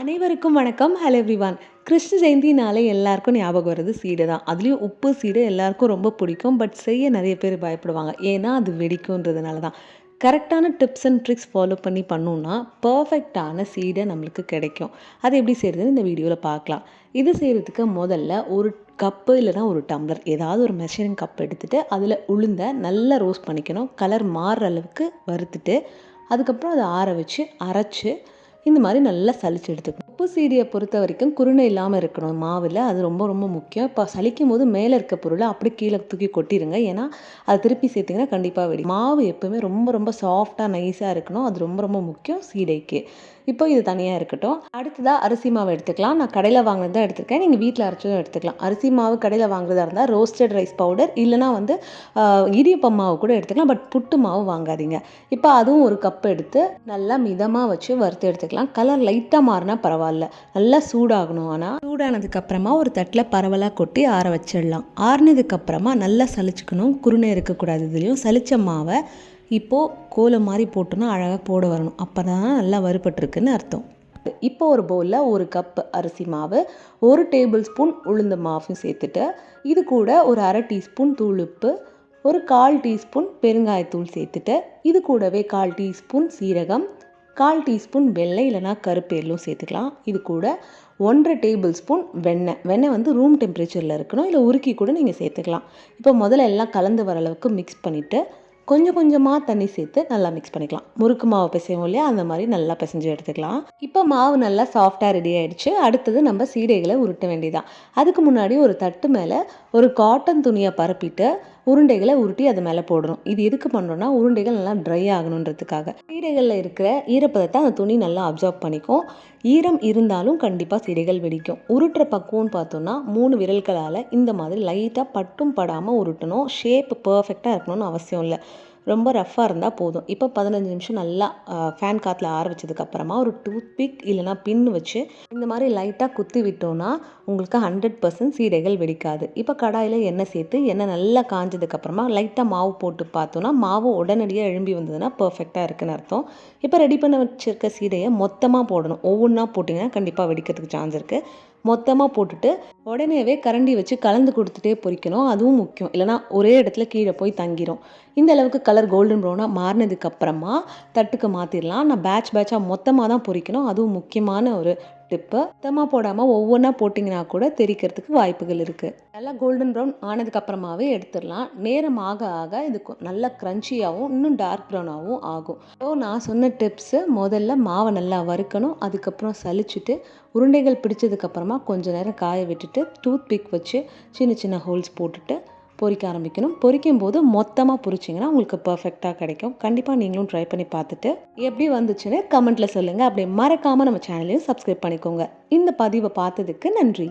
அனைவருக்கும் வணக்கம். Hello everyone Krishna ஜெயந்தினாலே எல்லாருக்கும் ஞாபகம் வர்றது சீடை தான். அதுலேயும் உப்பு சீடை எல்லாருக்கும் ரொம்ப பிடிக்கும். பட் செய்ய நிறைய பேர் பயப்படுவாங்க. ஏன்னா அது வெடிக்கும்ன்றதுனால தான். கரெக்டான டிப்ஸ் அண்ட் ட்ரிக்ஸ் ஃபாலோ பண்ணி பண்ணோன்னா பர்ஃபெக்டான சீடை நம்மளுக்கு கிடைக்கும். அது எப்படி செய்கிறதுன்னு இந்த வீடியோவில் பார்க்கலாம். இது செய்கிறதுக்கு முதல்ல ஒரு கப்பு இல்லைனா ஒரு டம்ளர் ஏதாவது ஒரு மெஷரிங் கப் எடுத்துகிட்டு அதில் உளுந்த நல்லா ரோஸ்ட் பண்ணிக்கணும். கலர் மாறுற அளவுக்கு வறுத்துட்டு அதுக்கப்புறம் அதை ஆற வச்சு அரைச்சி இந்த மாதிரி நல்லா சலிச்சு எடுத்துக்கணும். உப்பு சீடியை பொறுத்த வரைக்கும் குருணை இல்லாமல் இருக்கணும். மாவில் அது ரொம்ப ரொம்ப முக்கியம். இப்போ சலிக்கும் போது மேலே இருக்க பொருளை அப்படி கீழே தூக்கி கொட்டிடுங்க ஏன்னா அதை திருப்பி சேர்த்திங்கன்னா கண்டிப்பாக வெடி மாவு எப்போவுமே ரொம்ப ரொம்ப சாஃப்டாக நைஸாக இருக்கணும். அது ரொம்ப ரொம்ப முக்கியம் சீடைக்கு. இப்போ இது தனியாக இருக்கட்டும். அடுத்ததாக அரிசி மாவு எடுத்துக்கலாம். நான் கடையில் வாங்கினது தான் எடுத்துருக்கேன். நீங்கள் வீட்டில் அரைச்சதும் எடுத்துக்கலாம். அரிசி மாவு கடையில் வாங்குறதா இருந்தால் ரோஸ்டட் ரைஸ் பவுடர் இல்லைனா வந்து இடியப்பம் மாவு கூட எடுத்துக்கலாம். பட் புட்டு மாவு வாங்காதீங்க. இப்போ அதுவும் ஒரு கப் எடுத்து நல்லா மிதமாக வச்சு வறுத்து எடுத்துக்கலாம். கலர் லைட்டாக மாறினா பரவாயில்ல. நல்லா சூடாகணும் ஆனால் சூடானதுக்கப்புறமா ஒரு தட்டில் பரவலாக கொட்டி ஆற வச்சிடலாம். ஆறுனதுக்கப்புறமா நல்லா சலிச்சுக்கணும் குருணை இருக்கக்கூடாது இதுலேயும். சலிச்ச மாவை இப்போது கோலம் மாதிரி போட்டோன்னா அழகாக போட வரணும். அப்போ தான் நல்லா வறுபட்டுருக்குன்னு அர்த்தம். இப்போ ஒரு பவுலில் ஒரு கப் அரிசி மாவு ஒரு டேபிள் ஸ்பூன் உளுந்த மாவும் சேர்த்துட்டு இது கூட ஒரு அரை டீஸ்பூன் தூள் உப்பு ஒரு கால் டீஸ்பூன் பெருங்காயத்தூள் சேர்த்துட்டு இது கூடவே கால் டீஸ்பூன் சீரகம் கால் டீஸ்பூன் வெள்ளை இல்லைனா கருப்பேலும் சேர்த்துக்கலாம். இது கூட ஒன்றரை டேபிள் ஸ்பூன் வெண்ணெய். வெண்ணெய் வந்து ரூம் டெம்பரேச்சரில் இருக்கணும். இல்லை உருக்கி கூட நீங்கள் சேர்த்துக்கலாம். இப்போ முதல்ல எல்லாம் கலந்து வர அளவுக்கு மிக்ஸ் பண்ணிவிட்டு கொஞ்சம் கொஞ்சமாக தண்ணி சேர்த்து நல்லா மிக்ஸ் பண்ணிக்கலாம். முறுக்கு மாவு பிசைவோம் இல்லையா? அந்த மாதிரி நல்லா பிசைஞ்சு எடுத்துக்கலாம். இப்போ மாவு நல்லா சாஃப்டாக ரெடி ஆகிடுச்சு அடுத்தது நம்ம சீடைகளை உருட்ட வேண்டியதான் அதுக்கு முன்னாடி ஒரு தட்டு மேலே ஒரு காட்டன் துணியை பரப்பிட்டு உருண்டைகளை உருட்டி அது மேலே போடணும். இது எதுக்கு பண்ணுறோன்னா உருண்டைகள் நல்லா ட்ரை ஆகணுன்றதுக்காக. சீடைகளில் இருக்கிற ஈரப்பதத்தை அந்த துணி நல்லா அப்சர்வ் பண்ணிக்கும். ஈரம் இருந்தாலும் கண்டிப்பாக சீடைகள் வெடிக்கும். உருட்டுற பக்குவம்னு பார்த்தோன்னா மூணு விரல்களால் இந்த மாதிரி லைட்டாக பட்டும் படாமல் உருட்டணும். ஷேப் பர்ஃபெக்டாக இருக்கணும்னு அவசியம் இல்லை. ரொம்ப ரஃப்பாக இருந்தால் போதும். இப்போ பதினஞ்சு நிமிஷம் நல்லா ஃபேன் காற்றுல ஆற வச்சதுக்கப்புறமா ஒரு டூத் பிக் இல்லைனா பின் வச்சு இந்த மாதிரி லைட்டாக குத்தி விட்டோன்னா உங்களுக்கு ஹண்ட்ரட் பர்சன்ட் சீடைகள் வெடிக்காது. இப்போ கடாயில் எண்ணெய் சேர்த்து எண்ணெய் நல்லா காஞ்சதுக்கப்புறமா லைட்டாக மாவு போட்டு பார்த்தோன்னா மாவு உடனடியாக எழும்பி வந்ததுன்னா பர்ஃபெக்டாக இருக்குன்னு அர்த்தம். இப்போ ரெடி பண்ண வச்சுருக்க சீடையை மொத்தமாக போடணும். ஒவ்வொன்றா போட்டிங்கன்னா கண்டிப்பாக வெடிக்கிறதுக்கு சான்ஸ் இருக்குது மொத்தமாக போட்டுட்டு உடனேவே கரண்டி வச்சு கலந்து கொடுத்துட்டே பொறிக்கணும். அதுவும் முக்கியம். இல்லைனா ஒரே இடத்துல கீழே போய் தங்கிரும். இந்த அளவுக்கு கலர் கோல்டன் ப்ரௌனாக மாறினதுக்கப்புறமா தட்டுக்கு மாற்றிடலாம் நான் பேட்ச் பேட்சாக மொத்தமாக தான் பொறிக்கணும். அதுவும் முக்கியமான ஒரு டிப்பு மொத்தமாக போடாமல் ஒவ்வொன்றா போட்டிங்கன்னா கூட தெரிக்கிறதுக்கு வாய்ப்புகள் இருக்குது நல்லா கோல்டன் ப்ரௌன் ஆனதுக்கப்புறமாவே எடுத்துடலாம். நேரம் ஆக ஆக இது நல்லா க்ரன்ச்சியாகவும் இன்னும் டார்க் ப்ரௌனாகவும் ஆகும். ஸோ நான் சொன்ன டிப்ஸு முதல்ல மாவை நல்லா வறுக்கணும். அதுக்கப்புறம் சலிச்சுட்டு உருண்டைகள் பிடிச்சதுக்கப்புறமா கொஞ்சம் நேரம் காய விட்டுட்டு டூத் பிக் வச்சு சின்ன சின்ன ஹோல்ஸ் போட்டுட்டு பொறிக்க ஆரம்பிக்கணும். பொரிக்கும் போது மொத்தமாக பொரிச்சிங்கன்னா உங்களுக்கு பர்ஃபெக்டாக கிடைக்கும். கண்டிப்பாக நீங்களும் ட்ரை பண்ணி பார்த்துட்டு எப்படி வந்துச்சுன்னு கமெண்ட்டில் சொல்லுங்கள் அப்படி மறக்காமல் நம்ம சேனலையும் சப்ஸ்கிரைப் பண்ணிக்கோங்க. இந்த பதிவை பார்த்ததுக்கு நன்றி.